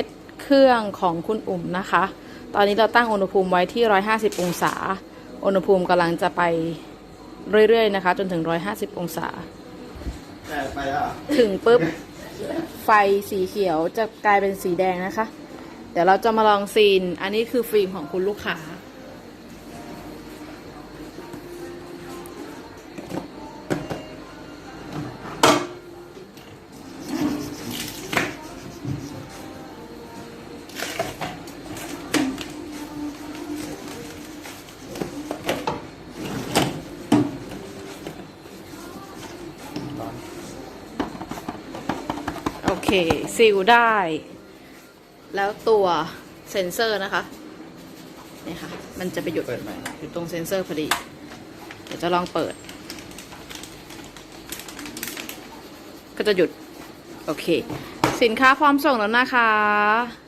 สเครื่องของคุณอุ่มนะคะ ตอนนี้เราตั้งอุณหภูมิไว้ที่ 150 องศา อุณหภูมิกำลังจะไปเรื่อยๆนะคะ จนถึง 150 องศาแต่ไปแล้วอะถึงปุ๊บ ไฟสีเขียวจะกลายเป็นสีแดงนะคะ เดี๋ยวเราจะมาลองซีน อันนี้คือฟิล์มของคุณลูกค้า โอเคซีลได้ แล้วตัวเซ็นเซอร์นะคะเนี่ยค่ะ มันจะไปหยุดเปิดใหม่อยู่ตรงเซ็นเซอร์พอดี เดี๋ยวจะลองเปิด ก็จะหยุด โอเค สินค้าพร้อมส่งแล้วนะคะ